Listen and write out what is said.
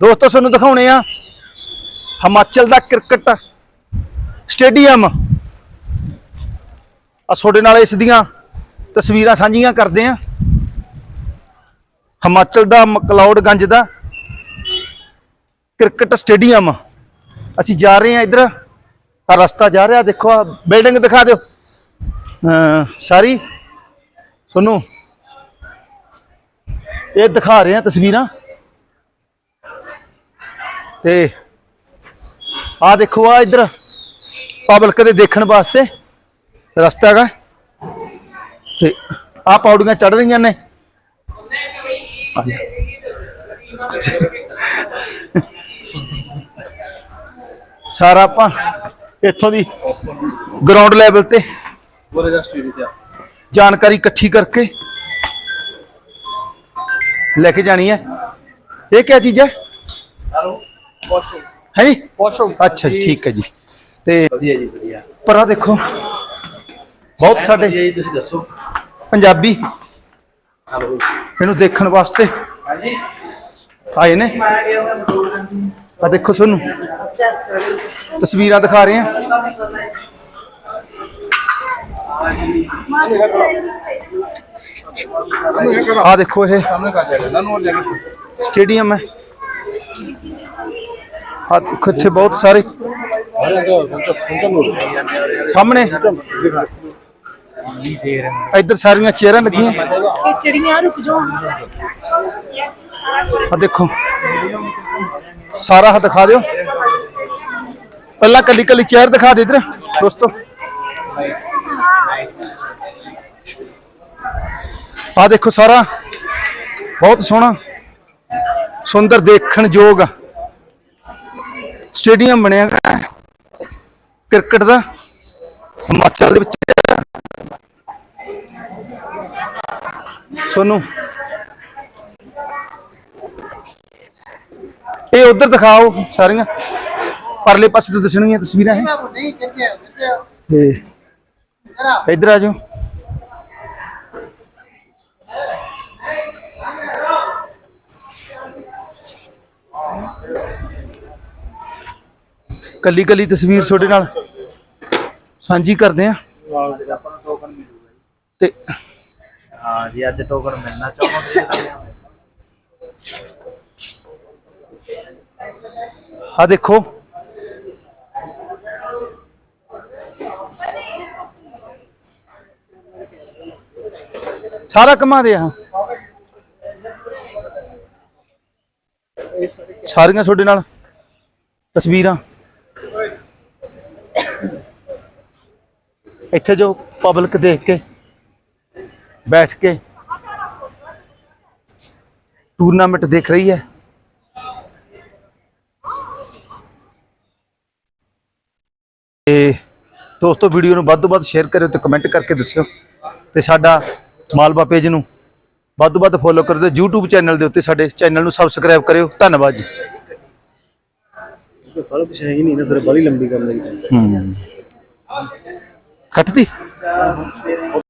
ਦੋਸਤੋ, ਤੁਹਾਨੂੰ ਦਿਖਾਉਣੇ ਆ ਹਿਮਾਚਲ ਦਾ ਕ੍ਰਿਕਟ ਸਟੇਡੀਅਮ। ਆ ਤੁਹਾਡੇ ਨਾਲ ਇਸ ਦੀਆਂ ਤਸਵੀਰਾਂ ਸਾਂਝੀਆਂ ਕਰਦੇ ਆ। ਹਿਮਾਚਲ ਦਾ ਮਕਲੌਡਗੰਜ ਦਾ ਕ੍ਰਿਕਟ ਸਟੇਡੀਅਮ। ਅਸੀਂ ਜਾ ਰਹੇ ਆ ਇੱਧਰ। ਆ ਰਸਤਾ ਜਾ ਰਿਹਾ, ਦੇਖੋ ਆ ਬਿਲਡਿੰਗ ਦਿਖਾ ਦਿਓ। ਸਾਰੀ। ਤੁਹਾਨੂੰ ਇਹ ਦਿਖਾ ਰਹੇ ਆ ਤਸਵੀਰਾਂ। ਤੇ ਆ ਦੇਖੋ ਆ ਇੱਧਰ ਪਬਲਿਕ ਦੇ ਦੇਖਣ ਵਾਸਤੇ ਰਸਤਾ ਹੈਗਾ। ਤੇ ਆ ਪੌੜੀਆਂ ਚੜ ਰਹੀਆਂ ਨੇ। ਸਾਰਾ ਆਪਾਂ ਇੱਥੋਂ ਦੀ ਗਰਾਊਂਡ ਲੈਵਲ ਤੇ ਜਾਣਕਾਰੀ ਇਕੱਠੀ ਕਰਕੇ ਲੈ ਕੇ ਜਾਣੀ ਹੈ। ਇਹ ਕੀ ਚੀਜ਼ ਹੈ? ਵਾਸ਼ਰੂਮ ਹੈ ਜੀ? ਵਾਸ਼ਰੂਮ ਅੱਛਾ ਜੀ ਠੀਕ ਹੈ ਜੀ। ਤੇ ਵਧੀਆ ਜੀ ਵਧੀਆ। ਪਰ ਆ ਦੇਖੋ। ਬਹੁਤ ਸਾਡੇ ਜੀ ਤੁਸੀਂ ਦੱਸੋ? ਪੰਜਾਬੀ। ਇਹਨੂੰ ਦੇਖਣ ਵਾਸਤੇ ਹਾਂਜੀ। ਆਏ ਨੇ। ਆ ਦੇਖੋ ਤੁਹਾਨੂੰ। ਤਸਵੀਰਾਂ ਦਿਖਾ ਰਹੇ ਆ ਆ ਦੇਖੋ ਇਹ। ਸਾਹਮਣੇ ਕਰ ਜਾਏਗਾ ਨਾ ਨੋਟ ਜਾਏਗਾ ਸਟੇਡੀਅਮ ਹੈ। ਆ ਦੇਖੋ ਇੱਥੇ ਬਹੁਤ ਸਾਰੇ। ਸਾਹਮਣੇ। ਇੱਧਰ ਸਾਰੀਆਂ ਚੇਅਰਾਂ ਲੱਗੀਆਂ। ਇਹ ਚਿੜੀਆਂ ਰੁਕ ਜਾਓ। ਆ ਦੇਖੋ। ਸਾਰਾ ਹ ਦਿਖਾ ਦਿਓ। ਪਹਿਲਾਂ ਕੱਲੀ ਕੱਲੀ ਚੇਅਰ ਦਿਖਾ ਦੇ ਇਧਰ ਦੋਸਤੋ। ਆ ਦੇਖੋ ਸਾਰਾ। ਬਹੁਤ ਸੋਹਣਾ। ਸੁੰਦਰ ਦੇਖਣ ਯੋਗ ਸਟੇਡੀਅਮ ਬਣਿਆ ਹੈ। ਕ੍ਰਿਕਟ ਦਾ ਹਿਮਾਚਲ ਦੇ ਵਿੱਚ। ਸੋਨੂੰ। ਇਹ ਉਧਰ ਦਿਖਾਓ ਸਾਰੀਆਂ। ਪਰਲੇ ਪਾਸੇ ਤੋਂ ਦਿਸਣਗੀਆਂ ਤਸਵੀਰਾਂ ਹੈ ਤੇ ਇੱਧਰ ਆ ਜਾਓ। ਕੱਲੀ ਕੱਲੀ ਤਸਵੀਰ ਤੁਹਾਡੇ ਨਾਲ? ਸਾਂਝੀ ਕਰਦੇ ਆ ਤੇ ਹਾਂ ਜੀ ਅੱਜ ਟੋਕਨ ਮਿਲਣਾ ਚਾਹੁੰਦੇ ਆ। ਦੇਖੋ। ਸਾਰਾ ਕਮਾ ਦੇ ਆ। ਸਾਰੀਆਂ ਤੁਹਾਡੇ ਨਾਲ ਤਸਵੀਰਾਂ। ਇੱਥੇ ਜੋ ਪਬਲਿਕ ਦੇਖ ਕੇ ਬੈਠ ਕੇ ਟੂਰਨਾਮੈਂਟ ਦੇਖ ਰਹੀ ਹੈ। ਤੇ ਦੋਸਤੋ ਵੀਡੀਓ ਨੂੰ ਵੱਧ ਤੋਂ ਵੱਧ ਸ਼ੇਅਰ ਕਰਿਓ ਤੇ ਕਮੈਂਟ ਕਰਕੇ ਦੱਸਿਓ। ਤੇ ਸਾਡਾ ਮਾਲਵਾ ਪੇਜ ਨੂੰ ਵੱਧ ਤੋਂ ਵੱਧ ਫੋਲੋ ਕਰੋ ਤੇ YouTube ਚੈਨਲ ਦੇ ਉੱਤੇ ਸਾਡੇ ਚੈਨਲ ਨੂੰ ਸਬਸਕ੍ਰਾਈਬ ਕਰਿਓ। ਧੰਨਵਾਦ ਜੀ। ਫਲ ਕੁਛ ਹੈ ਹੀ ਨਹੀਂ ਨਾ ਤੇਰੇ ਬੜੀ ਲੰਬੀ ਕਰ ਲਈ ਹੂੰ। కట్టిది